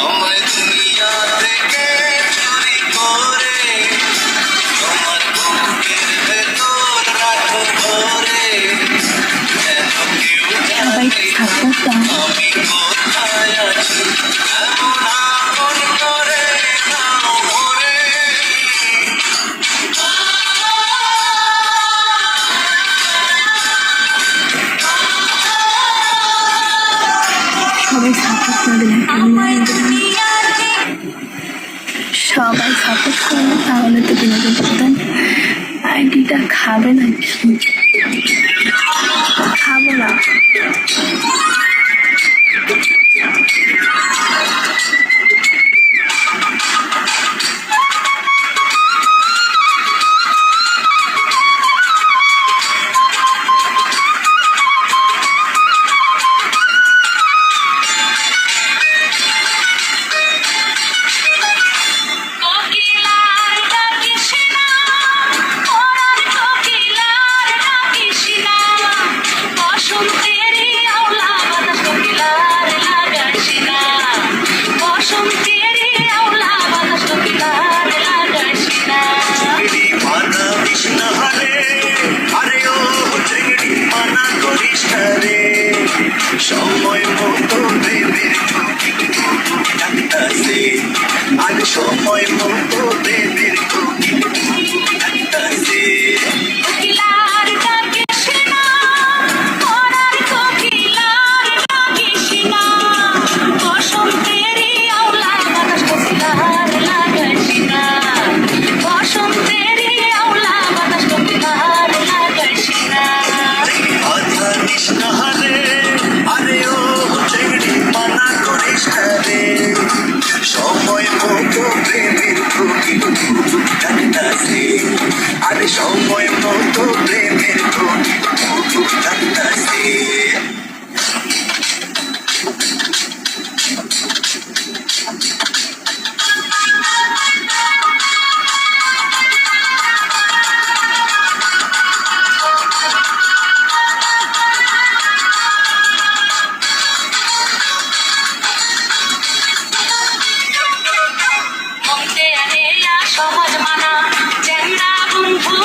Only সবাই support করবে তাহলে তো বিনোদন প্রধান। আইডিটা খাবে না খাব না।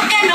Look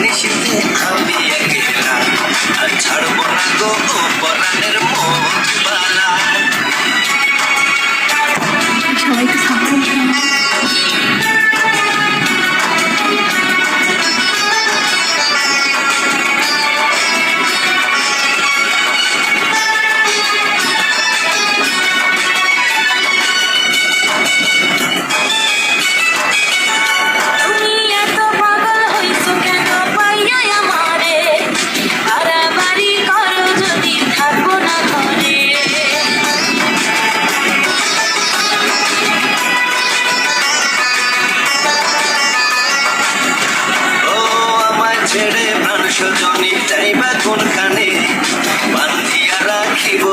You. সজনী যাইবা কোনখানে? বান্ধিয়া রাখিব